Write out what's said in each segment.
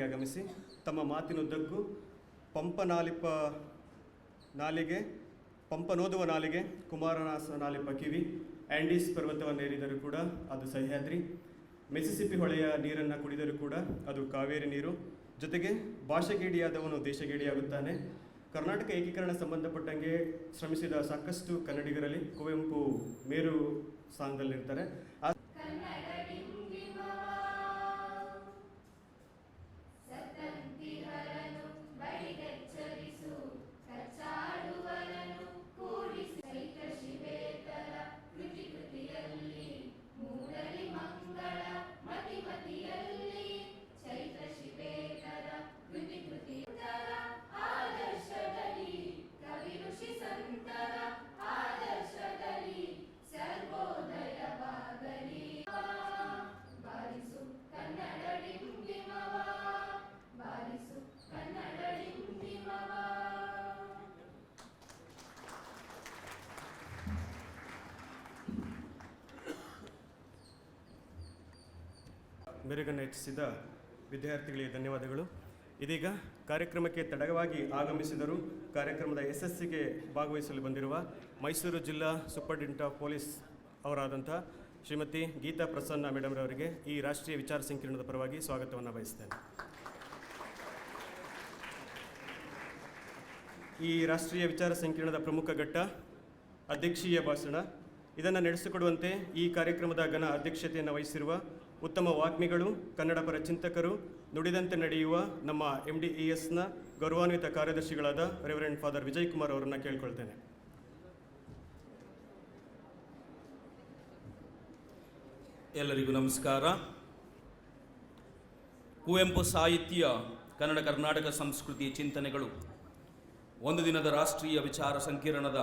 ಗಣ್ಯರಾಗಿ ಆಗಮಿಸಿ ತಮ್ಮ ಮಾತಿನುದ್ದಕ್ಕೂ ಪಂಪನಾಲಿಪ ನಾಲಿಗೆ, ಪಂಪನೋದುವ ನಾಲಿಗೆ, ಕುಮಾರನಾಸ ನಾಲಿಪ ಕಿವಿ ಆ್ಯಂಡೀಸ್ ಪರ್ವತವನ್ನೇರಿದರೂ ಕೂಡ ಅದು ಸಹ್ಯಾದ್ರಿ. ಮೆಸಿಸಿಪಿ ಹೊಳೆಯ ನೀರನ್ನು ಕುಡಿದರೂ ಕೂಡ ಅದು ಕಾವೇರಿ ನೀರು. ಜೊತೆಗೆ ಭಾಷೆಗೇಡಿಯಾದವನು ದೇಶಗೇಡಿಯಾಗುತ್ತಾನೆ. ಕರ್ನಾಟಕ ಏಕೀಕರಣ ಸಂಬಂಧಪಟ್ಟಂಗೆ ಶ್ರಮಿಸಿದ ಸಾಕಷ್ಟು ಕನ್ನಡಿಗರಲ್ಲಿ ಕುವೆಂಪು ಮೇರು ಸ್ಥಾನದಲ್ಲಿರ್ತಾರೆ ಮೆರುಗನ್ನು ಹೆಚ್ಚಿಸಿದ ವಿದ್ಯಾರ್ಥಿಗಳಿಗೆ ಧನ್ಯವಾದಗಳು. ಇದೀಗ ಕಾರ್ಯಕ್ರಮಕ್ಕೆ ತಡವಾಗಿ ಆಗಮಿಸಿದರು ಕಾರ್ಯಕ್ರಮದ ಯಶಸ್ಸಿಗೆ ಭಾಗವಹಿಸಲು ಬಂದಿರುವ ಮೈಸೂರು ಜಿಲ್ಲಾ ಸೂಪರ್ಡೆಂಟ್ ಆಫ್ ಪೊಲೀಸ್ ಅವರಾದಂಥ ಶ್ರೀಮತಿ ಗೀತಾ ಪ್ರಸನ್ನ ಮೇಡಮ್ರವರಿಗೆ ಈ ರಾಷ್ಟ್ರೀಯ ವಿಚಾರ ಸಂಕಿರಣದ ಪರವಾಗಿ ಸ್ವಾಗತವನ್ನು ಬಯಸ್ತೇನೆ. ಈ ರಾಷ್ಟ್ರೀಯ ವಿಚಾರ ಸಂಕಿರಣದ ಪ್ರಮುಖ ಘಟ್ಟ ಅಧ್ಯಕ್ಷೀಯ ಭಾಷಣ. ಇದನ್ನು ನಡೆಸಿಕೊಡುವಂತೆ ಈ ಕಾರ್ಯಕ್ರಮದ ಘನ ಅಧ್ಯಕ್ಷತೆಯನ್ನು ವಹಿಸಿರುವ ಉತ್ತಮ ವಾಗ್ಮಿಗಳು ಕನ್ನಡ ಪರ ಚಿಂತಕರು, ನುಡಿದಂತೆ ನಡೆಯುವ ನಮ್ಮ ಎಂ ಡಿ ಇ ಎಸ್ನ ಗೌರವಾನ್ವಿತ ಕಾರ್ಯದರ್ಶಿಗಳಾದ ರೆವರೆಂಡ್ ಫಾದರ್ ವಿಜಯ್ ಕುಮಾರ್ ಅವರನ್ನು ಕೇಳ್ಕೊಳ್ತೇನೆ. ಎಲ್ಲರಿಗೂ ನಮಸ್ಕಾರ. ಕುವೆಂಪು ಸಾಹಿತ್ಯ, ಕನ್ನಡ ಕರ್ನಾಟಕ ಸಂಸ್ಕೃತಿ ಚಿಂತನೆಗಳು, ಒಂದು ದಿನದ ರಾಷ್ಟ್ರೀಯ ವಿಚಾರ ಸಂಕಿರಣದ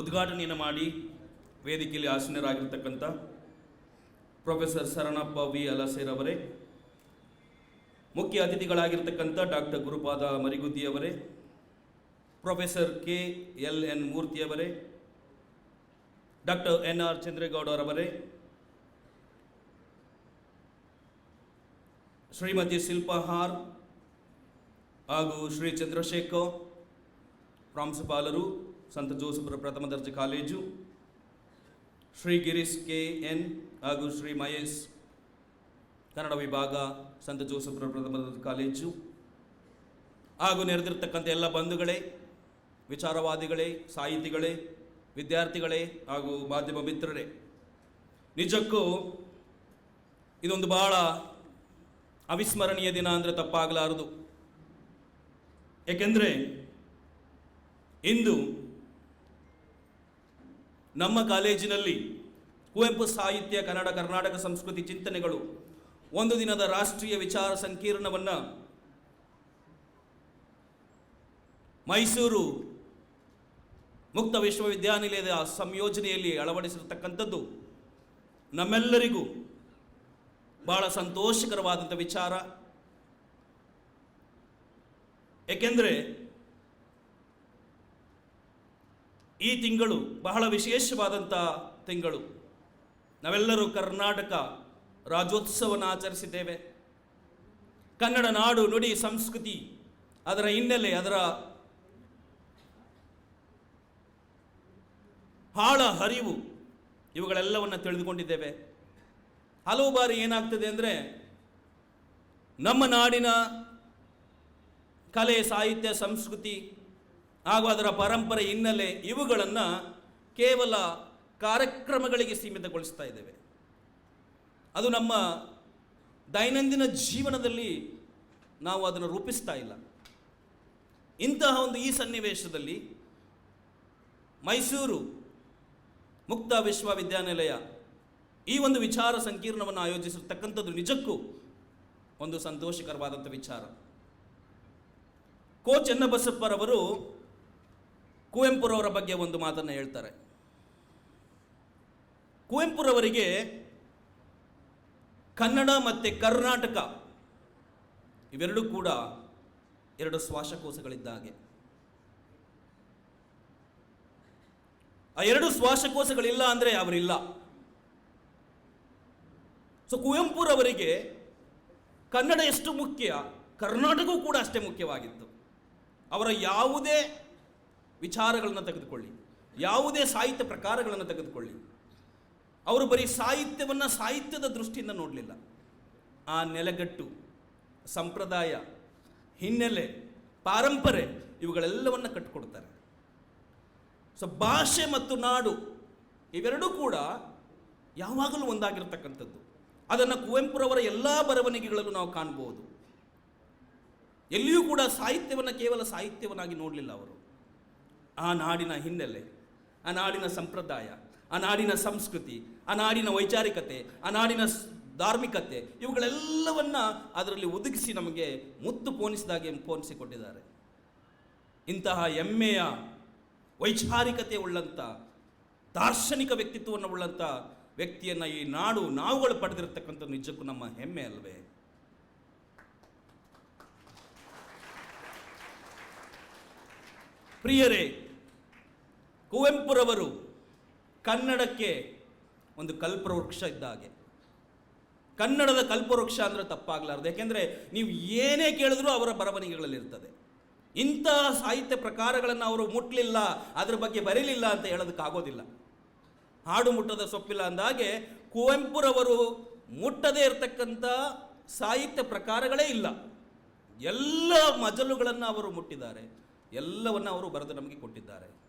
ಉದ್ಘಾಟನೆಯನ್ನು ಮಾಡಿ ವೇದಿಕೆಯಲ್ಲಿ ಆಸೀನರಾಗಿರ್ತಕ್ಕಂಥ ಪ್ರೊಫೆಸರ್ ಶರಣಪ್ಪ ವಿ ಅಲಸೇರವರೇ ಮುಖ್ಯ ಅತಿಥಿಗಳಾಗಿರ್ತಕ್ಕಂಥ ಡಾಕ್ಟರ್ ಗುರುಪಾದ ಮರಿಗುದ್ದಿಯವರೇ ಪ್ರೊಫೆಸರ್ ಕೆ ಎಲ್ ಎನ್ ಮೂರ್ತಿಯವರೇ ಡಾಕ್ಟರ್ ಎನ್ ಆರ್ ಚಂದ್ರೇಗೌಡರವರೇ ಶ್ರೀಮತಿ ಶಿಲ್ಪಹಾರ್ ಹಾಗೂ ಶ್ರೀ ಚಂದ್ರಶೇಖರ್ ಪ್ರಾಂಶುಪಾಲರು, ಸಂತ ಜೋಸಫರ ಪ್ರಥಮ ದರ್ಜೆ college, Shri Girish K N ಹಾಗೂ ಶ್ರೀ ಮಹೇಶ್ ಕನ್ನಡ ವಿಭಾಗ ಸಂತ ಜೋಸೆಫ್ ಪ್ರಥಮ ಕಾಲೇಜು ಹಾಗೂ ನೆರೆದಿರ್ತಕ್ಕಂಥ ಎಲ್ಲ ಬಂಧುಗಳೇ, ವಿಚಾರವಾದಿಗಳೇ, ಸಾಹಿತಿಗಳೇ, ವಿದ್ಯಾರ್ಥಿಗಳೇ ಹಾಗೂ ಮಾಧ್ಯಮ ಮಿತ್ರರೇ, ನಿಜಕ್ಕೂ ಇದೊಂದು ಬಹಳ ಅವಿಸ್ಮರಣೀಯ ದಿನ ಅಂದರೆ ತಪ್ಪಾಗಲಾರದು. ಏಕೆಂದರೆ ಇಂದು ನಮ್ಮ ಕಾಲೇಜಿನಲ್ಲಿ ಕುವೆಂಪು ಸಾಹಿತ್ಯ, ಕನ್ನಡ, ಕರ್ನಾಟಕ ಸಂಸ್ಕೃತಿ ಚಿಂತನೆಗಳು. ಒಂದು ದಿನದ ರಾಷ್ಟ್ರೀಯ ವಿಚಾರ ಸಂಕೀರ್ಣವನ್ನು ಮೈಸೂರು ಮುಕ್ತ ವಿಶ್ವವಿದ್ಯಾನಿಲಯದ ಸಂಯೋಜನೆಯಲ್ಲಿ ಅಳವಡಿಸಿರತಕ್ಕಂಥದ್ದು. ನಮ್ಮೆಲ್ಲರಿಗೂ ಬಹಳ ಸಂತೋಷಕರವಾದಂಥ ವಿಚಾರ. ಏಕೆಂದರೆ ಈ ತಿಂಗಳು ಬಹಳ ವಿಶೇಷವಾದಂಥ ತಿಂಗಳು. ನಾವೆಲ್ಲರೂ ಕರ್ನಾಟಕ ರಾಜ್ಯೋತ್ಸವವನ್ನು ಆಚರಿಸಿದ್ದೇವೆ. ಕನ್ನಡ ನಾಡು, ನುಡಿ, ಸಂಸ್ಕೃತಿ ಅದರ ಹಿನ್ನೆಲೆ, ಅದರ ಹಾಳ ಹರಿವು ಇವುಗಳೆಲ್ಲವನ್ನು ತಿಳಿದುಕೊಂಡಿದ್ದೇವೆ. ಹಲವು ಬಾರಿ ಏನಾಗ್ತದೆ ಅಂದರೆ ನಮ್ಮ ನಾಡಿನ ಕಲೆ, ಸಾಹಿತ್ಯ, ಸಂಸ್ಕೃತಿ ಹಾಗೂ ಅದರ ಪರಂಪರೆ, ಹಿನ್ನೆಲೆ ಇವುಗಳನ್ನು ಕೇವಲ ಕಾರ್ಯಕ್ರಮಗಳಿಗೆ ಸೀಮಿತಗೊಳಿಸ್ತಾ ಇದ್ದೇವೆ. ಅದು ನಮ್ಮ ದೈನಂದಿನ ಜೀವನದಲ್ಲಿ ನಾವು ಅದನ್ನು ರೂಪಿಸ್ತಾ ಇಲ್ಲ. ಇಂತಹ ಒಂದು ಈ ಸನ್ನಿವೇಶದಲ್ಲಿ ಮೈಸೂರು ಮುಕ್ತ ವಿಶ್ವವಿದ್ಯಾನಿಲಯ ಈ ಒಂದು ವಿಚಾರ ಸಂಕೀರ್ಣವನ್ನು ಆಯೋಜಿಸಿರ್ತಕ್ಕಂಥದ್ದು ನಿಜಕ್ಕೂ ಒಂದು ಸಂತೋಷಕರವಾದಂಥ ವಿಚಾರ. ಕೋ. ಚೆನ್ನಬಸಪ್ಪರವರು ಕುವೆಂಪುರವರ ಬಗ್ಗೆ ಒಂದು ಮಾತನ್ನು ಹೇಳ್ತಾರೆ. ಕುವೆಂಪುರವರಿಗೆ ಕನ್ನಡ ಮತ್ತು ಕರ್ನಾಟಕ ಇವೆರಡೂ ಕೂಡ ಎರಡು ಶ್ವಾಸಕೋಶಗಳಿದ್ದ ಹಾಗೆ ಆ ಎರಡು ಶ್ವಾಸಕೋಶಗಳಿಲ್ಲ ಅಂದರೆ ಅವರಿಲ್ಲ. ಸೊ ಕುವೆಂಪುರವರಿಗೆ ಕನ್ನಡ ಎಷ್ಟು ಮುಖ್ಯ, ಕರ್ನಾಟಕವೂ ಕೂಡ ಅಷ್ಟೇ ಮುಖ್ಯವಾಗಿತ್ತು. ಅವರ ಯಾವುದೇ ವಿಚಾರಗಳನ್ನು ತೆಗೆದುಕೊಳ್ಳಿ, ಯಾವುದೇ ಸಾಹಿತ್ಯ ಪ್ರಕಾರಗಳನ್ನು ತೆಗೆದುಕೊಳ್ಳಿ. ಅವರು ಬರೀ ಸಾಹಿತ್ಯವನ್ನು ಸಾಹಿತ್ಯದ ದೃಷ್ಟಿಯಿಂದ ನೋಡಲಿಲ್ಲ. ಆ ನೆಲೆಗಟ್ಟು, ಸಂಪ್ರದಾಯ, ಹಿನ್ನೆಲೆ, ಪಾರಂಪರೆ ಇವುಗಳೆಲ್ಲವನ್ನು ಕಟ್ಟಿಕೊಡ್ತಾರೆ ಸೊ ಭಾಷೆ ಮತ್ತು ನಾಡು ಇವೆರಡೂ ಕೂಡ ಯಾವಾಗಲೂ ಒಂದಾಗಿರ್ತಕ್ಕಂಥದ್ದು. ಅದನ್ನು ಕುವೆಂಪುರವರ ಎಲ್ಲ ಬರವಣಿಗೆಗಳಲ್ಲೂ ನಾವು ಕಾಣ್ಬೋದು. ಎಲ್ಲಿಯೂ ಕೂಡ ಸಾಹಿತ್ಯವನ್ನು ಕೇವಲ ಸಾಹಿತ್ಯವನ್ನಾಗಿ ನೋಡಲಿಲ್ಲ ಅವರು. ಆ ನಾಡಿನ ಹಿನ್ನೆಲೆ. ಆ ನಾಡಿನ ಸಂಪ್ರದಾಯ ಆ ನಾಡಿನ ಸಂಸ್ಕೃತಿ ಆ ನಾಡಿನ ವೈಚಾರಿಕತೆ ಆ ನಾಡಿನ ಧಾರ್ಮಿಕತೆ ಇವುಗಳೆಲ್ಲವನ್ನ ಅದರಲ್ಲಿ ಒದಗಿಸಿ ನಮಗೆ ಮುತ್ತು ಪೋಣಿಸಿದಾಗೆ ಪೋಣಿಸಿಕೊಟ್ಟಿದ್ದಾರೆ ಇಂತಹ ಹೆಮ್ಮೆಯ ವೈಚಾರಿಕತೆ ಉಳ್ಳಂಥ ದಾರ್ಶನಿಕ ವ್ಯಕ್ತಿತ್ವವನ್ನು ಉಳ್ಳಂಥ ವ್ಯಕ್ತಿಯನ್ನು ಈ ನಾಡು ನಾವುಗಳು ಪಡೆದಿರತಕ್ಕಂಥ ನಿಜಕ್ಕೂ ನಮ್ಮ ಹೆಮ್ಮೆ ಅಲ್ವೇ? ಪ್ರಿಯರೇ ಕುವೆಂಪುರವರು ಕನ್ನಡಕ್ಕೆ ಒಂದು ಕಲ್ಪವೃಕ್ಷ ಇದ್ದ ಹಾಗೆ. ಕನ್ನಡದ ಕಲ್ಪವೃಕ್ಷ ಅಂದರೆ ತಪ್ಪಾಗಲಾರದು. ಯಾಕೆಂದರೆ ನೀವು ಏನೇ ಕೇಳಿದ್ರೂ ಅವರ ಬರವಣಿಗೆಗಳಲ್ಲಿ ಇರ್ತದೆ. ಇಂತಹ ಸಾಹಿತ್ಯ ಪ್ರಕಾರಗಳನ್ನು ಅವರು ಮುಟ್ಟಲಿಲ್ಲ ಅದ್ರ ಬಗ್ಗೆ ಬರೀಲಿಲ್ಲ ಅಂತ ಹೇಳೋದಕ್ಕಾಗೋದಿಲ್ಲ ಹಾಡು ಮುಟ್ಟದ ಸೊಪ್ಪಿಲ್ಲ ಅಂದಾಗೆ ಕುವೆಂಪುರವರು ಮುಟ್ಟದೇ ಇರತಕ್ಕಂಥ ಸಾಹಿತ್ಯ ಪ್ರಕಾರಗಳೇ ಇಲ್ಲ. ಎಲ್ಲ ಮಜಲುಗಳನ್ನು ಅವರು ಮುಟ್ಟಿದ್ದಾರೆ. ಎಲ್ಲವನ್ನು ಅವರು ಬರೆದು ನಮಗೆ ಕೊಟ್ಟಿದ್ದಾರೆ.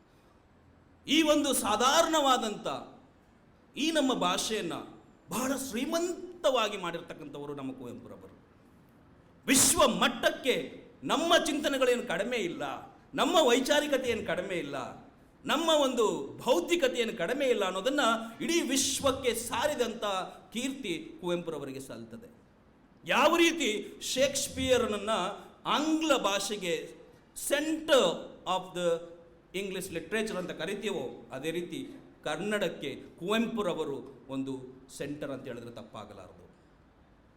ಈ ಒಂದು ಸಾಧಾರಣವಾದಂಥ ಈ ನಮ್ಮ ಭಾಷೆಯನ್ನು ಬಹಳ ಶ್ರೀಮಂತವಾಗಿ ಮಾಡಿರ್ತಕ್ಕಂಥವರು ನಮ್ಮ ಕುವೆಂಪುರವರು ವಿಶ್ವ ಮಟ್ಟಕ್ಕೆ ನಮ್ಮ ಚಿಂತನೆಗಳೇನು ಕಡಿಮೆ ಇಲ್ಲ, ನಮ್ಮ ವೈಚಾರಿಕತೆ ಏನು ಕಡಿಮೆ ಇಲ್ಲ, ನಮ್ಮ ಒಂದು ಭೌತಿಕತೆಯನ್ನು ಕಡಿಮೆ ಇಲ್ಲ ಅನ್ನೋದನ್ನು ಇಡೀ ವಿಶ್ವಕ್ಕೆ ಸಾರಿದಂಥ ಕೀರ್ತಿ ಕುವೆಂಪುರವರಿಗೆ ಸಲ್ತದೆ. ಯಾವ ರೀತಿ ಶೇಕ್ಸ್ಪಿಯರ್ನನ್ನು ಆಂಗ್ಲ ಭಾಷೆಗೆ centre of the English literature ಅಂತ ಕರಿತೀವೋ, ಅದೇ ರೀತಿ ಕನ್ನಡಕ್ಕೆ ಕುವೆಂಪುರವರು ಒಂದು ಸೆಂಟರ್ ಅಂತ ಹೇಳಿದ್ರೆ ತಪ್ಪಾಗಲಾರದು.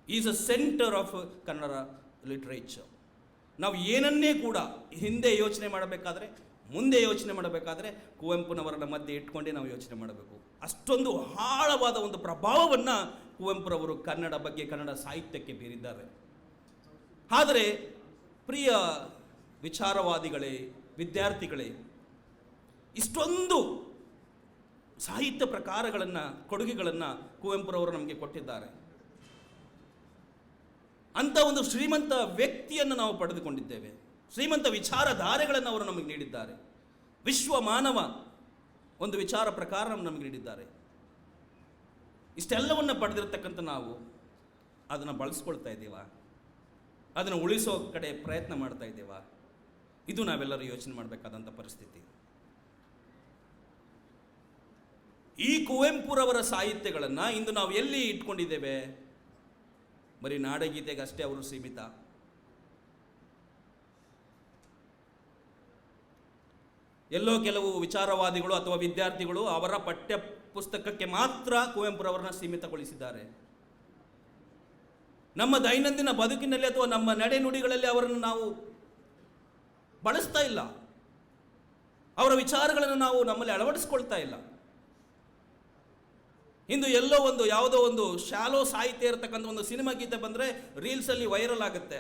Is a centre of Kannada literature ನಾವು ಏನನ್ನೇ ಕೂಡ ಹಿಂದೆ ಯೋಚನೆ ಮಾಡಬೇಕಾದ್ರೆ, ಮುಂದೆ ಯೋಚನೆ ಮಾಡಬೇಕಾದ್ರೆ ಕುವೆಂಪುನವರನ್ನ ಮಧ್ಯೆ ಇಟ್ಕೊಂಡೇ ನಾವು ಯೋಚನೆ ಮಾಡಬೇಕು. ಅಷ್ಟೊಂದು ಆಳವಾದ ಒಂದು ಪ್ರಭಾವವನ್ನು ಕುವೆಂಪುರವರು ಕನ್ನಡ ಬಗ್ಗೆ, ಕನ್ನಡ ಸಾಹಿತ್ಯಕ್ಕೆ ಬೀರಿದ್ದಾರೆ. ಆದರೆ, ಪ್ರಿಯ ವಿಚಾರವಾದಿಗಳೇ, ವಿದ್ಯಾರ್ಥಿಗಳೇ ಇಷ್ಟೊಂದು ಸಾಹಿತ್ಯ ಪ್ರಕಾರಗಳನ್ನು, ಕೊಡುಗೆಗಳನ್ನು ಕುವೆಂಪುರವರು ನಮಗೆ ಕೊಟ್ಟಿದ್ದಾರೆ. ಅಂತ ಒಂದು ಶ್ರೀಮಂತ ವ್ಯಕ್ತಿಯನ್ನು ನಾವು ಪಡೆದುಕೊಂಡಿದ್ದೇವೆ. ಶ್ರೀಮಂತ ವಿಚಾರಧಾರೆಗಳನ್ನು ಅವರು ನಮಗೆ ನೀಡಿದ್ದಾರೆ. ವಿಶ್ವ ಮಾನವ ಒಂದು ವಿಚಾರ ಪ್ರಕಾರ ನಮಗೆ ನೀಡಿದ್ದಾರೆ. ಇಷ್ಟೆಲ್ಲವನ್ನು ಪಡೆದಿರತಕ್ಕಂಥ ನಾವು ಅದನ್ನು ಬಳಸ್ಕೊಳ್ತಾ ಇದ್ದೀವಾ? ಅದನ್ನು ಉಳಿಸೋ ಕಡೆ ಪ್ರಯತ್ನ ಮಾಡ್ತಾ ಇದ್ದೀವಾ? ಇದು ನಾವೆಲ್ಲರೂ ಯೋಚನೆ ಮಾಡಬೇಕಾದಂಥ ಪರಿಸ್ಥಿತಿ. ಈ ಕುವೆಂಪುರವರ ಸಾಹಿತ್ಯಗಳನ್ನು ಇಂದು ನಾವು ಎಲ್ಲಿ ಇಟ್ಕೊಂಡಿದ್ದೇವೆ? ಬರೀ ನಾಡಗೀತೆಗೆ ಅಷ್ಟೇ ಅವರು ಸೀಮಿತ. ಎಲ್ಲೋ ಕೆಲವು ವಿಚಾರವಾದಿಗಳು ಅಥವಾ ವಿದ್ಯಾರ್ಥಿಗಳು ಅವರ ಪಠ್ಯ ಪುಸ್ತಕಕ್ಕೆ ಮಾತ್ರ ಕುವೆಂಪುರವರನ್ನ ಸೀಮಿತಗೊಳಿಸಿದ್ದಾರೆ. ನಮ್ಮ ದೈನಂದಿನ ಬದುಕಿನಲ್ಲಿ ಅಥವಾ ನಮ್ಮ ನಡೆನುಡಿಗಳಲ್ಲಿ ಅವರನ್ನು ನಾವು ಬಳಸ್ತಾ ಇಲ್ಲ. ಅವರ ವಿಚಾರಗಳನ್ನು ನಾವು ನಮ್ಮಲ್ಲಿ ಅಳವಡಿಸ್ಕೊಳ್ತಾ ಇಲ್ಲ. ಇಂದು ಎಲ್ಲೋ ಒಂದು ಯಾವುದೋ ಒಂದು ಶಾಲೋ ಸಾಹಿತ್ಯ ಇರತಕ್ಕಂಥ ಒಂದು ಸಿನಿಮಾ ಗೀತೆ ಬಂದರೆ ರೀಲ್ಸಲ್ಲಿ ವೈರಲ್ ಆಗುತ್ತೆ.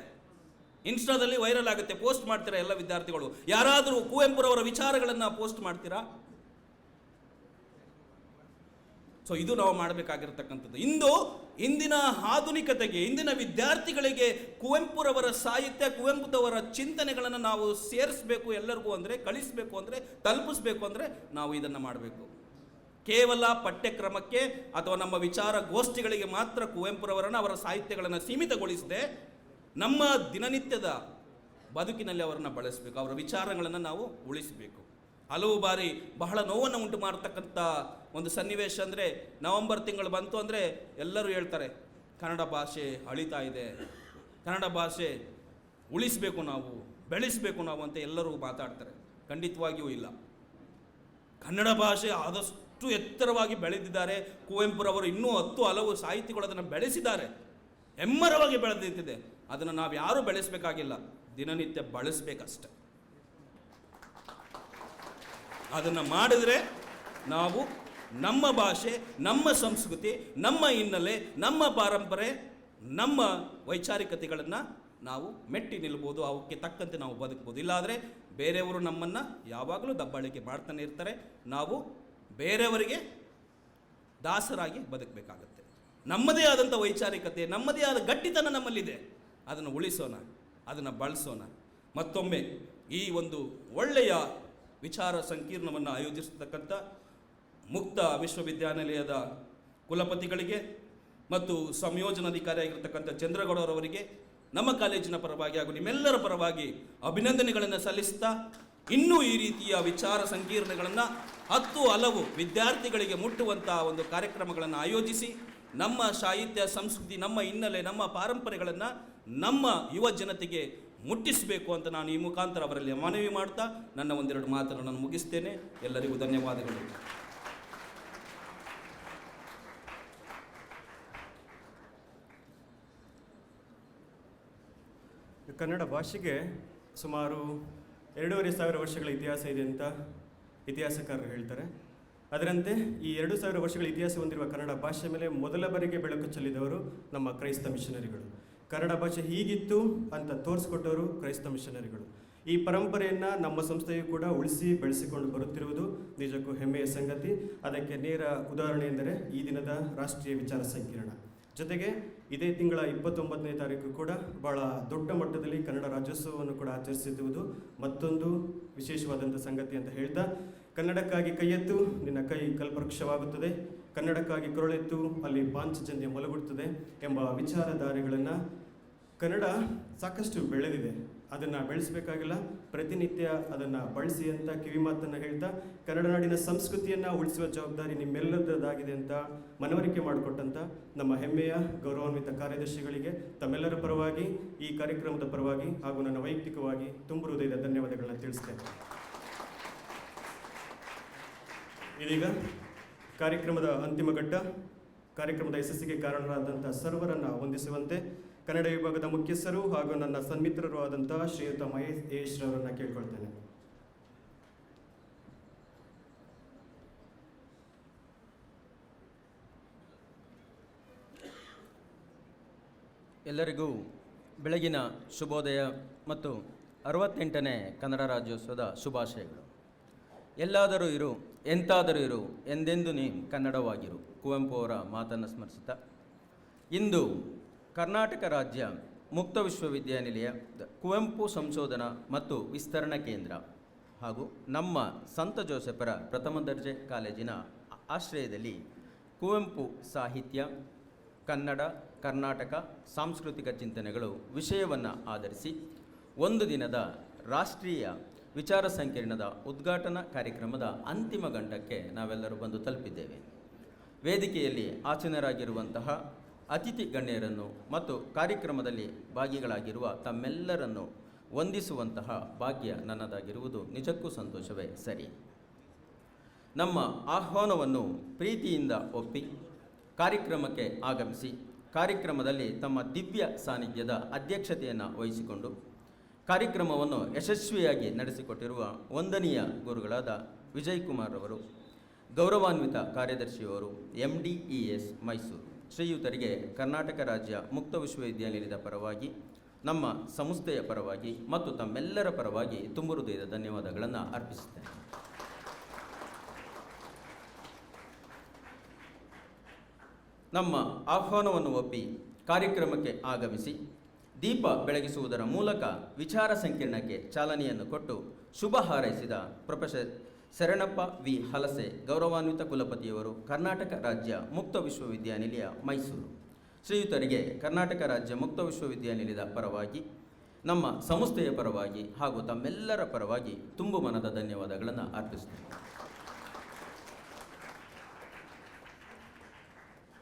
ಇನ್ಸ್ಟಾದಲ್ಲಿ ವೈರಲ್ ಆಗುತ್ತೆ. ಪೋಸ್ಟ್ ಮಾಡ್ತೀರಾ ಎಲ್ಲ ವಿದ್ಯಾರ್ಥಿಗಳು? ಯಾರಾದರೂ ಕುವೆಂಪುರವರ ವಿಚಾರಗಳನ್ನು ಪೋಸ್ಟ್ ಮಾಡ್ತೀರಾ? ಸೊ ಇದು ನಾವು ಮಾಡಬೇಕಾಗಿರ್ತಕ್ಕಂಥದ್ದು. ಇಂದು ಇಂದಿನ ಆಧುನಿಕತೆಗೆ, ಇಂದಿನ ವಿದ್ಯಾರ್ಥಿಗಳಿಗೆ ಕುವೆಂಪುರವರ ಸಾಹಿತ್ಯ ಕುವೆಂಪುರವರ ಚಿಂತನೆಗಳನ್ನು ನಾವು ಸೇರಿಸಬೇಕು ಎಲ್ಲರಿಗೂ ಅಂದರೆ, ಕಳಿಸಬೇಕು ಅಂದರೆ, ತಲುಪಿಸ್ಬೇಕು ಅಂದರೆ ನಾವು ಇದನ್ನು ಮಾಡಬೇಕು. ಕೇವಲ ಪಠ್ಯಕ್ರಮಕ್ಕೆ ಅಥವಾ ನಮ್ಮ ವಿಚಾರ ಗೋಷ್ಠಿಗಳಿಗೆ ಮಾತ್ರ ಕುವೆಂಪುರವರನ್ನು ಅವರ ಸಾಹಿತ್ಯಗಳನ್ನು ಸೀಮಿತಗೊಳಿಸದೆ ನಮ್ಮ ದಿನನಿತ್ಯದ ಬದುಕಿನಲ್ಲಿ ಅವರನ್ನು ಬಳಸಬೇಕು. ಅವರ ವಿಚಾರಗಳನ್ನು ನಾವು ಉಳಿಸಬೇಕು. ಹಲವು ಬಾರಿ ಬಹಳ ನೋವನ್ನು ಉಂಟು ಮಾಡತಕ್ಕಂಥ ಒಂದು ಸನ್ನಿವೇಶ ಅಂದರೆ ನವೆಂಬರ್ ತಿಂಗಳು ಬಂತು ಅಂದರೆ ಎಲ್ಲರೂ ಹೇಳ್ತಾರೆ, ಕನ್ನಡ ಭಾಷೆ ಅಳಿತಾ ಇದೆ. ಕನ್ನಡ ಭಾಷೆ ಉಳಿಸಬೇಕು ನಾವು, ಬೆಳೆಸಬೇಕು ನಾವು ಅಂತ ಎಲ್ಲರೂ ಮಾತಾಡ್ತಾರೆ. ಖಂಡಿತವಾಗಿಯೂ ಇಲ್ಲ. ಕನ್ನಡ ಭಾಷೆ ಆದಷ್ಟು ಎತ್ತರವಾಗಿ ಬೆಳೆದಿದ್ದಾರೆ. ಕುವೆಂಪುರವರು ಇನ್ನೂ ಹತ್ತು ಹಲವು ಸಾಹಿತಿಗಳು ಅದನ್ನು ಬೆಳೆಸಿದ್ದಾರೆ. ಹೆಮ್ಮರವಾಗಿ ಬೆಳೆದಿದ್ದಿದೆ ಅದನ್ನು ನಾವು ಯಾರೂ ಬೆಳೆಸಬೇಕಾಗಿಲ್ಲ. ದಿನನಿತ್ಯ ಬಳಸಬೇಕಷ್ಟೆ. ಅದನ್ನು ಮಾಡಿದರೆ ನಾವು ನಮ್ಮ ಭಾಷೆ, ನಮ್ಮ ಸಂಸ್ಕೃತಿ, ನಮ್ಮ ಹಿನ್ನೆಲೆ, ನಮ್ಮ ಪಾರಂಪರೆ, ನಮ್ಮ ವೈಚಾರಿಕತೆಗಳನ್ನು ನಾವು ಮೆಟ್ಟಿ ನಿಲ್ಬೋದು. ಅವಕ್ಕೆ ತಕ್ಕಂತೆ ನಾವು ಬದುಕ್ಬೋದು. ಇಲ್ಲಾದರೆ ಬೇರೆಯವರು ನಮ್ಮನ್ನು ಯಾವಾಗಲೂ ದಬ್ಬಾಳಿಕೆ ಮಾಡ್ತಾನೆ ಇರ್ತಾರೆ. ನಾವು ಬೇರೆಯವರಿಗೆ ದಾಸರಾಗಿ ಬದುಕಬೇಕಾಗತ್ತೆ. ನಮ್ಮದೇ ಆದಂಥ ವೈಚಾರಿಕತೆ, ನಮ್ಮದೇ ಆದ ಗಟ್ಟಿತನ ನಮ್ಮಲ್ಲಿದೆ. ಅದನ್ನು ಉಳಿಸೋಣ, ಅದನ್ನು ಬಳಸೋಣ. ಮತ್ತೊಮ್ಮೆ ಈ ಒಂದು ಒಳ್ಳೆಯ ವಿಚಾರ ಸಂಕೀರ್ಣವನ್ನು ಆಯೋಜಿಸತಕ್ಕಂಥ ಮುಕ್ತ ವಿಶ್ವವಿದ್ಯಾನಿಲಯದ ಕುಲಪತಿಗಳಿಗೆ ಮತ್ತು ಸಂಯೋಜನಾಧಿಕಾರಿಯಾಗಿರ್ತಕ್ಕಂಥ ಚಂದ್ರಗೌಡರವರಿಗೆ ನಮ್ಮ ಕಾಲೇಜಿನ ಪರವಾಗಿ ಹಾಗೂ ನಿಮ್ಮೆಲ್ಲರ ಪರವಾಗಿ ಅಭಿನಂದನೆಗಳನ್ನು ಸಲ್ಲಿಸ್ತಾ ಇನ್ನೂ ಈ ರೀತಿಯ ವಿಚಾರ ಸಂಕೀರ್ಣಗಳನ್ನು ಹತ್ತು ಹಲವು ವಿದ್ಯಾರ್ಥಿಗಳಿಗೆ ಮುಟ್ಟುವಂತಹ ಒಂದು ಕಾರ್ಯಕ್ರಮಗಳನ್ನು ಆಯೋಜಿಸಿ, ನಮ್ಮ ಸಾಹಿತ್ಯ ಸಂಸ್ಕೃತಿ, ನಮ್ಮ ಹಿನ್ನೆಲೆ, ನಮ್ಮ ಪಾರಂಪರೆಗಳನ್ನು ನಮ್ಮ ಯುವ ಜನತೆಗೆ ಮುಟ್ಟಿಸಬೇಕು ಅಂತ ನಾನು ಈ ಮುಖಾಂತರ ಅವರಲ್ಲಿ ಮನವಿ ಮಾಡ್ತಾ ನನ್ನ ಒಂದೆರಡು ಮಾತನ್ನು ನಾನು ಮುಗಿಸ್ತೇನೆ. ಎಲ್ಲರಿಗೂ ಧನ್ಯವಾದಗಳು. ಕನ್ನಡ ಭಾಷೆಗೆ ಸುಮಾರು ಎರಡೂವರೆ ಸಾವಿರ ವರ್ಷಗಳ ಇತಿಹಾಸ ಇದೆ ಅಂತ ಇತಿಹಾಸಕಾರರು ಹೇಳ್ತಾರೆ. ಅದರಂತೆ ಈ ಎರಡು ಸಾವಿರ ವರ್ಷಗಳ ಇತಿಹಾಸ ಹೊಂದಿರುವ ಕನ್ನಡ ಭಾಷೆ ಮೇಲೆ ಮೊದಲ ಬಾರಿಗೆ ಬೆಳಕು ಚೆಲ್ಲಿದವರು ನಮ್ಮ ಕ್ರೈಸ್ತ ಮಿಷನರಿಗಳು. ಕನ್ನಡ ಭಾಷೆ ಹೀಗಿತ್ತು ಅಂತ ತೋರಿಸ್ಕೊಟ್ಟವರು ಕ್ರೈಸ್ತ ಮಿಷನರಿಗಳು. ಈ ಪರಂಪರೆಯನ್ನು ನಮ್ಮ ಸಂಸ್ಥೆಯು ಕೂಡ ಉಳಿಸಿ ಬೆಳೆಸಿಕೊಂಡು ಬರುತ್ತಿರುವುದು ನಿಜಕ್ಕೂ ಹೆಮ್ಮೆಯ ಸಂಗತಿ. ಅದಕ್ಕೆ ನೇರ ಉದಾಹರಣೆ ಎಂದರೆ ಈ ದಿನದ ರಾಷ್ಟ್ರೀಯ ವಿಚಾರ ಸಂಕಿರಣ. ಜೊತೆಗೆ ಇದೇ ತಿಂಗಳ ಇಪ್ಪತ್ತೊಂಬತ್ತನೇ ತಾರೀಕು ಕೂಡ ಬಹಳ ದೊಡ್ಡ ಮಟ್ಟದಲ್ಲಿ ಕನ್ನಡ ರಾಜ್ಯೋತ್ಸವವನ್ನು ಕೂಡ ಆಚರಿಸಿರುವುದು ಮತ್ತೊಂದು ವಿಶೇಷವಾದಂಥ ಸಂಗತಿ ಅಂತ ಹೇಳ್ತಾ, ಕನ್ನಡಕ್ಕಾಗಿ ಕೈಯೆತ್ತು ನಿನ್ನ ಕೈ ಕಲ್ಪವೃಕ್ಷವಾಗುತ್ತದೆ. ಕನ್ನಡಕ್ಕಾಗಿ ಕೊರಳೆತ್ತು ಅಲ್ಲಿ ಪಾಂಚಜನ್ಯ ಮಲಗುಡ್ತದೆ ಎಂಬ ವಿಚಾರಧಾರೆಗಳನ್ನು ಕನ್ನಡ ಸಾಕಷ್ಟು ಬೆಳೆದಿದೆ. ಅದನ್ನು ಬೆಳೆಸಬೇಕಾಗಿಲ್ಲ. ಪ್ರತಿನಿತ್ಯ ಅದನ್ನು ಬಳಸಿ ಅಂತ ಕಿವಿ ಮಾತನ್ನು ಹೇಳ್ತಾ, ಕನ್ನಡ ನಾಡಿನ ಸಂಸ್ಕೃತಿಯನ್ನು ಉಳಿಸುವ ಜವಾಬ್ದಾರಿ ನಿಮ್ಮೆಲ್ಲರದ್ದಾಗಿದೆ ಅಂತ ಮನವರಿಕೆ ಮಾಡಿಕೊಟ್ಟಂಥ ನಮ್ಮ ಹೆಮ್ಮೆಯ, ಗೌರವಾನ್ವಿತ ಕಾರ್ಯದರ್ಶಿಗಳಿಗೆ, ತಮ್ಮೆಲ್ಲರ ಪರವಾಗಿ, ಈ ಕಾರ್ಯಕ್ರಮದ ಪರವಾಗಿ ಹಾಗೂ ನನ್ನ ವೈಯಕ್ತಿಕವಾಗಿ ತುಂಬ ಹೃದಯದ ಧನ್ಯವಾದಗಳನ್ನು ತಿಳಿಸ್ತೇನೆ. ಇದೀಗ ಕಾರ್ಯಕ್ರಮದ ಅಂತಿಮ ಘಟ್ಟ, ಕಾರ್ಯಕ್ರಮದ ಯಶಸ್ಸಿಗೆ ಕಾರಣರಾದಂಥ ಸರ್ವರನ್ನು ವಂದಿಸುವಂತೆ ಕನ್ನಡ ವಿಭಾಗದ ಮುಖ್ಯಸ್ಥರು ಹಾಗೂ ನನ್ನ ಸನ್ಮಿತ್ರರು ಆದಂತಹ ಶ್ರೀಯುತ ಮಹೇಶ್ ಯಶ್ ಕೇಳ್ಕೊಳ್ತೇನೆ. ಎಲ್ಲರಿಗೂ ಬೆಳಗಿನ ಶುಭೋದಯ ಮತ್ತು ಅರವತ್ತೆಂಟನೇ ಕನ್ನಡ ರಾಜ್ಯೋತ್ಸವದ ಶುಭಾಶಯಗಳು. ಎಲ್ಲಾದರೂ ಇರು, ಎಂತಾದರೂ ಇರು, ಎಂದೆಂದು ನೀ ಕನ್ನಡವಾಗಿರು, ಕುವೆಂಪು ಅವರ ಮಾತನ್ನು ಸ್ಮರಿಸುತ್ತಾ. ಇಂದು ಕರ್ನಾಟಕ ರಾಜ್ಯ ಮುಕ್ತ ವಿಶ್ವವಿದ್ಯಾನಿಲಯ ಕುವೆಂಪು ಸಂಶೋಧನಾ ಮತ್ತು ವಿಸ್ತರಣಾ ಕೇಂದ್ರ ಹಾಗೂ ನಮ್ಮ ಸಂತ ಜೋಸೆಫರ ಪ್ರಥಮ ದರ್ಜೆ ಕಾಲೇಜಿನ ಆಶ್ರಯದಲ್ಲಿ ಕುವೆಂಪು ಸಾಹಿತ್ಯ, ಕನ್ನಡ, ಕರ್ನಾಟಕ ಸಾಂಸ್ಕೃತಿಕ ಚಿಂತನೆಗಳು ವಿಷಯವನ್ನು ಆಧರಿಸಿ ಒಂದು ದಿನದ ರಾಷ್ಟ್ರೀಯ ವಿಚಾರ ಸಂಕಿರಣದ ಉದ್ಘಾಟನಾ ಕಾರ್ಯಕ್ರಮದ ಅಂತಿಮ ಗಂಟಕ್ಕೆ ನಾವೆಲ್ಲರೂ ಬಂದು ತಲುಪಿದ್ದೇವೆ. ವೇದಿಕೆಯಲ್ಲಿ ಆಸೀನರಾಗಿರುವಂತಹ ಅತಿಥಿ ಗಣ್ಯರನ್ನು ಮತ್ತು ಕಾರ್ಯಕ್ರಮದಲ್ಲಿ ಭಾಗಿಗಳಾಗಿರುವ ತಮ್ಮೆಲ್ಲರನ್ನು ವಂದಿಸುವಂತಹ ಭಾಗ್ಯ ನನ್ನದಾಗಿರುವುದು ನಿಜಕ್ಕೂ ಸಂತೋಷವೇ. ಸರಿ. ನಮ್ಮ ಆಹ್ವಾನವನ್ನು ಪ್ರೀತಿಯಿಂದ ಒಪ್ಪಿ, ಕಾರ್ಯಕ್ರಮಕ್ಕೆ ಆಗಮಿಸಿ, ಕಾರ್ಯಕ್ರಮದಲ್ಲಿ ತಮ್ಮ ದಿವ್ಯ ಸಾನ್ನಿಧ್ಯದ ಅಧ್ಯಕ್ಷತೆಯನ್ನು ವಹಿಸಿಕೊಂಡು, ಕಾರ್ಯಕ್ರಮವನ್ನು ಯಶಸ್ವಿಯಾಗಿ ನಡೆಸಿಕೊಟ್ಟಿರುವ ವಂದನೀಯ ಗುರುಗಳಾದ ವಿಜಯ್ ಕುಮಾರ್ ಅವರು, ಗೌರವಾನ್ವಿತ ಕಾರ್ಯದರ್ಶಿಯವರು, M D E S Mysuru. ಶ್ರೀಯುತರಿಗೆ Karnataka ರಾಜ್ಯ ಮುಕ್ತ ವಿಶ್ವವಿದ್ಯಾನಿಲಯದ ಪರವಾಗಿ, ನಮ್ಮ ಸಂಸ್ಥೆಯ ಪರವಾಗಿ ಮತ್ತು ತಮ್ಮೆಲ್ಲರ ಪರವಾಗಿ ತುಂಬು ಹೃದಯದ ಧನ್ಯವಾದಗಳನ್ನು ಅರ್ಪಿಸುತ್ತೇನೆ. ನಮ್ಮ ಆಹ್ವಾನವನ್ನು ಒಪ್ಪಿ ಕಾರ್ಯಕ್ರಮಕ್ಕೆ ಆಗಮಿಸಿ, ದೀಪ ಬೆಳಗಿಸುವುದರ ಮೂಲಕ ವಿಚಾರ ಸಂಕಿರಣಕ್ಕೆ ಚಾಲನೆಯನ್ನು ಕೊಟ್ಟು ಶುಭ ಹಾರೈಸಿದ ಪ್ರೊಫೆಸರ್ ಶರಣಪ್ಪ ವಿ. ಹಲಸೆ, ಗೌರವಾನ್ವಿತ ಕುಲಪತಿಯವರು, ಕರ್ನಾಟಕ ರಾಜ್ಯ ಮುಕ್ತ ವಿಶ್ವವಿದ್ಯಾನಿಲಯ, ಮೈಸೂರು. ಶ್ರೀಯುತರಿಗೆ ಕರ್ನಾಟಕ ರಾಜ್ಯ ಮುಕ್ತ ವಿಶ್ವವಿದ್ಯಾನಿಲಯದ ಪರವಾಗಿ, ನಮ್ಮ ಸಂಸ್ಥೆಯ ಪರವಾಗಿ ಹಾಗೂ ತಮ್ಮೆಲ್ಲರ ಪರವಾಗಿ ತುಂಬು ಮನದ ಧನ್ಯವಾದಗಳನ್ನು ಅರ್ಪಿಸುತ್ತೇನೆ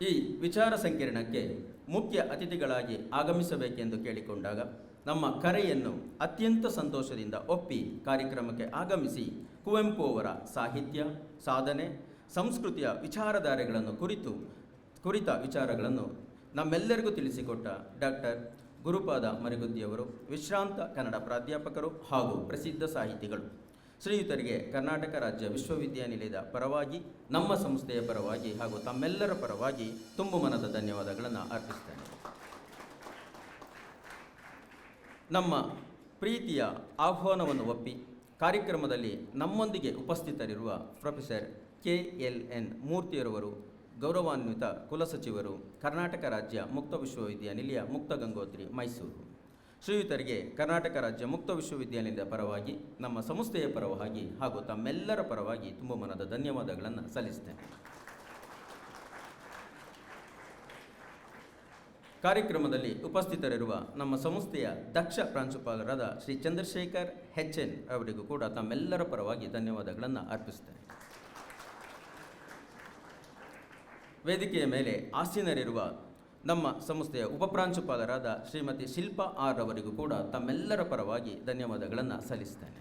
ಈ ವಿಚಾರ ಸಂಕಿರಣಕ್ಕೆ ಮುಖ್ಯ ಅತಿಥಿಗಳಾಗಿ ಆಗಮಿಸಬೇಕೆಂದು ಕೇಳಿಕೊಂಡಾಗ ನಮ್ಮ ಕರೆಯನ್ನು ಅತ್ಯಂತ ಸಂತೋಷದಿಂದ ಒಪ್ಪಿ ಕಾರ್ಯಕ್ರಮಕ್ಕೆ ಆಗಮಿಸಿ ಕುವೆಂಪು ಅವರ ಸಾಹಿತ್ಯ, ಸಾಧನೆ, ಸಂಸ್ಕೃತಿಯ ವಿಚಾರಧಾರೆಗಳನ್ನು ಕುರಿತು, ಕುರಿತ ವಿಚಾರಗಳನ್ನು ನಮ್ಮೆಲ್ಲರಿಗೂ ತಿಳಿಸಿಕೊಟ್ಟ ಡಾಕ್ಟರ್ ಗುರುಪಾದ ಮರಿಗುದ್ದಿಯವರು, ವಿಶ್ರಾಂತ ಕನ್ನಡ ಪ್ರಾಧ್ಯಾಪಕರು ಹಾಗೂ ಪ್ರಸಿದ್ಧ ಸಾಹಿತಿಗಳು. ಶ್ರೀಯುತರಿಗೆ ಕರ್ನಾಟಕ ರಾಜ್ಯ ವಿಶ್ವವಿದ್ಯಾನಿಲಯದ ಪರವಾಗಿ, ನಮ್ಮ ಸಂಸ್ಥೆಯ ಪರವಾಗಿ ಹಾಗೂ ತಮ್ಮೆಲ್ಲರ ಪರವಾಗಿ ತುಂಬು ಮನದ ಧನ್ಯವಾದಗಳನ್ನು ಅರ್ಪಿಸ್ತೇನೆ. ನಮ್ಮ ಪ್ರೀತಿಯ ಆಹ್ವಾನವನ್ನು ಒಪ್ಪಿ ಕಾರ್ಯಕ್ರಮದಲ್ಲಿ ನಮ್ಮೊಂದಿಗೆ ಉಪಸ್ಥಿತರಿರುವ ಪ್ರೊಫೆಸರ್ ಕೆ ಎಲ್ ಎನ್ ಮೂರ್ತಿಯರವರು ಗೌರವಾನ್ವಿತ ಕುಲಸಚಿವರು ಕರ್ನಾಟಕ ರಾಜ್ಯ ಮುಕ್ತ ವಿಶ್ವವಿದ್ಯಾನಿಲಯ ಮುಕ್ತ ಗಂಗೋತ್ರಿ, ಮೈಸೂರು. ಶ್ರೀಯುತರಿಗೆ ಕರ್ನಾಟಕ ರಾಜ್ಯ ಮುಕ್ತ ವಿಶ್ವವಿದ್ಯಾನಿಲಯದ ಪರವಾಗಿ, ನಮ್ಮ ಸಂಸ್ಥೆಯ ಪರವಾಗಿ ಹಾಗೂ ತಮ್ಮೆಲ್ಲರ ಪರವಾಗಿ ತುಂಬ ಮನದ ಧನ್ಯವಾದಗಳನ್ನು ಸಲ್ಲಿಸ್ತೇನೆ. ಕಾರ್ಯಕ್ರಮದಲ್ಲಿ ಉಪಸ್ಥಿತರಿರುವ ನಮ್ಮ ಸಂಸ್ಥೆಯ ದಕ್ಷ ಪ್ರಾಂಶುಪಾಲರಾದ ಶ್ರೀ ಚಂದ್ರಶೇಖರ್ ಹೆಚ್ ಎನ್ ಅವರಿಗೂ ಕೂಡ ತಮ್ಮೆಲ್ಲರ ಪರವಾಗಿ ಧನ್ಯವಾದಗಳನ್ನು ಅರ್ಪಿಸುತ್ತೇನೆ. ವೇದಿಕೆಯ ಮೇಲೆ ಆಸೀನರಿರುವ ನಮ್ಮ ಸಂಸ್ಥೆಯ ಉಪಪ್ರಾಂಶುಪಾಲರಾದ ಶ್ರೀಮತಿ ಶಿಲ್ಪಾ ಆರ್ ಅವರಿಗೂ ಕೂಡ ತಮ್ಮೆಲ್ಲರ ಪರವಾಗಿ ಧನ್ಯವಾದಗಳನ್ನು ಸಲ್ಲಿಸುತ್ತೇನೆ.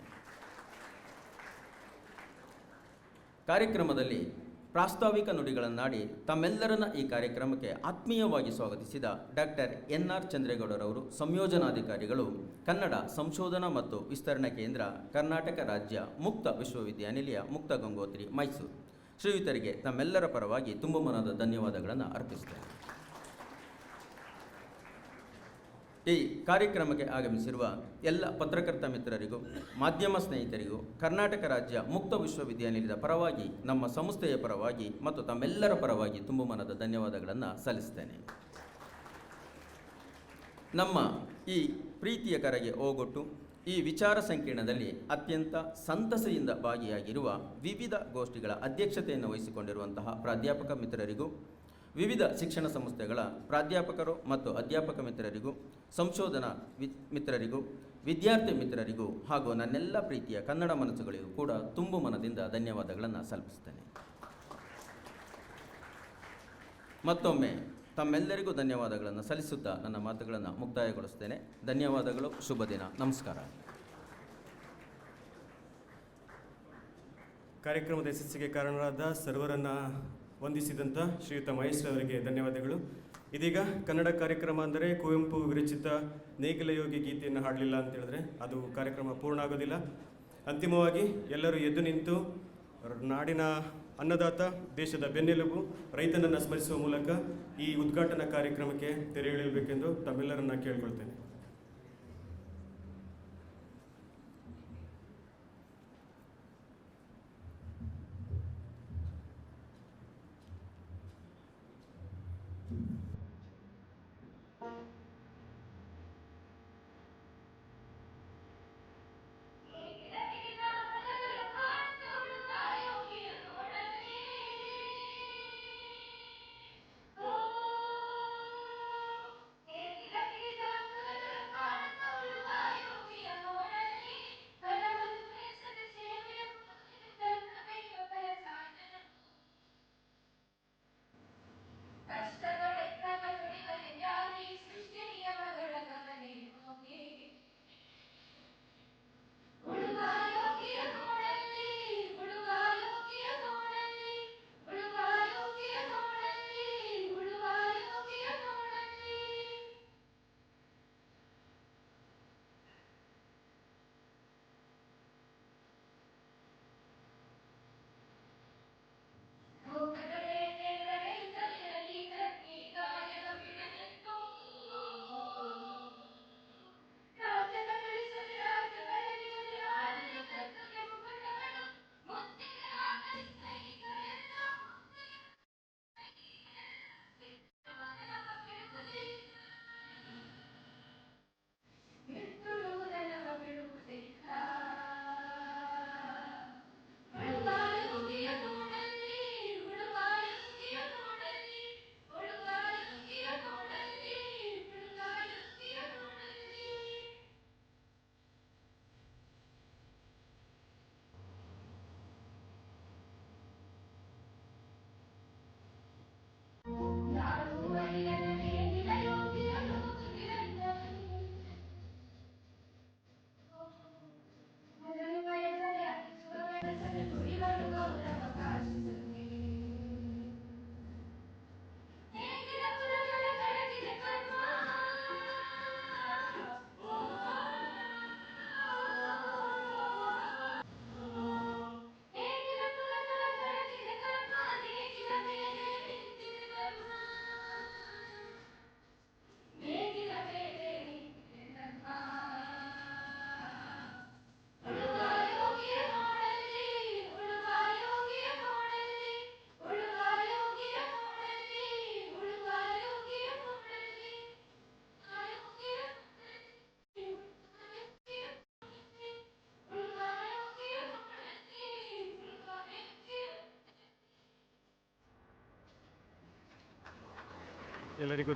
ಕಾರ್ಯಕ್ರಮದಲ್ಲಿ ಪ್ರಾಸ್ತಾವಿಕ ನುಡಿಗಳನ್ನಾಡಿ ತಮ್ಮೆಲ್ಲರನ್ನ ಈ ಕಾರ್ಯಕ್ರಮಕ್ಕೆ ಆತ್ಮೀಯವಾಗಿ ಸ್ವಾಗತಿಸಿದ ಡಾಕ್ಟರ್ ಎನ್ ಆರ್ ಚಂದ್ರೇಗೌಡರವರು, ಸಂಯೋಜನಾಧಿಕಾರಿಗಳು, ಕನ್ನಡ ಸಂಶೋಧನಾ ಮತ್ತು ವಿಸ್ತರಣಾ ಕೇಂದ್ರ, ಕರ್ನಾಟಕ ರಾಜ್ಯ ಮುಕ್ತ ವಿಶ್ವವಿದ್ಯಾನಿಲಯ, ಮುಕ್ತ ಗಂಗೋತ್ರಿ, ಮೈಸೂರು. ಶ್ರೀಯುತರಿಗೆ ತಮ್ಮೆಲ್ಲರ ಪರವಾಗಿ ತುಂಬ ಮನದ ಧನ್ಯವಾದಗಳನ್ನು ಅರ್ಪಿಸುತ್ತೇನೆ ಈ ಕಾರ್ಯಕ್ರಮಕ್ಕೆ ಆಗಮಿಸಿರುವ ಎಲ್ಲ ಪತ್ರಕರ್ತ ಮಿತ್ರರಿಗೂ, ಮಾಧ್ಯಮ ಸ್ನೇಹಿತರಿಗೂ, ಕರ್ನಾಟಕ ರಾಜ್ಯ ಮುಕ್ತ ವಿಶ್ವವಿದ್ಯಾನಿಲಯದ ಪರವಾಗಿ, ನಮ್ಮ ಸಂಸ್ಥೆಯ ಪರವಾಗಿ ಮತ್ತು ತಮ್ಮೆಲ್ಲರ ಪರವಾಗಿ ತುಂಬ ಮನದ ಧನ್ಯವಾದಗಳನ್ನು ಸಲ್ಲಿಸ್ತೇನೆ. ನಮ್ಮ ಈ ಪ್ರೀತಿಯ ಕರೆಗೆ ಓಗೊಟ್ಟು, ಈ ವಿಚಾರ ಸಂಕಿರಣದಲ್ಲಿ ಅತ್ಯಂತ ಸಂತಸೆಯಿಂದ ಭಾಗಿಯಾಗಿರುವ ವಿವಿಧ ಗೋಷ್ಠಿಗಳ ಅಧ್ಯಕ್ಷತೆಯನ್ನು ವಹಿಸಿಕೊಂಡಿರುವಂತಹ ಪ್ರಾಧ್ಯಾಪಕ ಮಿತ್ರರಿಗೂ ವಿವಿಧ ಶಿಕ್ಷಣ ಸಂಸ್ಥೆಗಳ ಪ್ರಾಧ್ಯಾಪಕರು ಮತ್ತು ಅಧ್ಯಾಪಕ ಮಿತ್ರರಿಗೂ, ಸಂಶೋಧನಾ ವಿ, ಮಿತ್ರರಿಗೂ, ವಿದ್ಯಾರ್ಥಿ ಮಿತ್ರರಿಗೂ ಹಾಗೂ ನನ್ನೆಲ್ಲ ಪ್ರೀತಿಯ ಕನ್ನಡ ಮನಸ್ಸುಗಳಿಗೂ ಕೂಡ ತುಂಬು ಮನದಿಂದ ಧನ್ಯವಾದಗಳನ್ನು ಸಲ್ಲಿಸ್ತೇನೆ ಮತ್ತೊಮ್ಮೆ ತಮ್ಮೆಲ್ಲರಿಗೂ ಧನ್ಯವಾದಗಳನ್ನು ಸಲ್ಲಿಸುತ್ತಾ ನನ್ನ ಮಾತುಗಳನ್ನು ಮುಕ್ತಾಯಗೊಳಿಸುತ್ತೇನೆ. ಧನ್ಯವಾದಗಳು, ಶುಭ ದಿನ, ನಮಸ್ಕಾರ. ಕಾರ್ಯಕ್ರಮದ ಯಶಸ್ಸಿಗೆ ಕಾರಣರಾದ ಸರ್ವರನ್ನ ವಂದಿಸಿದಂಥ ಶ್ರೀಯುತ ಮಹೇಶ್ ಅವರಿಗೆ ಧನ್ಯವಾದಗಳು. ಇದೀಗ ಕನ್ನಡ ಕಾರ್ಯಕ್ರಮ ಅಂದರೆ ಕುವೆಂಪು ವಿರಚಿತ ನೇಗಿಲ ಯೋಗಿ ಗೀತೆಯನ್ನು ಹಾಡಲಿಲ್ಲ ಅಂತ ಹೇಳಿದ್ರೆ ಅದು ಕಾರ್ಯಕ್ರಮ ಪೂರ್ಣ ಆಗೋದಿಲ್ಲ. ಅಂತಿಮವಾಗಿ ಎಲ್ಲರೂ ಎದ್ದು ನಿಂತು ನಾಡಿನ ಅನ್ನದಾತ, ದೇಶದ ಬೆನ್ನೆಲುಬು, ರೈತನನ್ನು ಸ್ಮರಿಸುವ ಮೂಲಕ ಈ ಉದ್ಘಾಟನಾ ಕಾರ್ಯಕ್ರಮಕ್ಕೆ ತೆರೆ ಎಳೆಯಬೇಕೆಂದು ತಮ್ಮೆಲ್ಲರನ್ನ ಕೇಳ್ಕೊಳ್ತೇನೆ. ಎಲ್ಲರಿಗೂ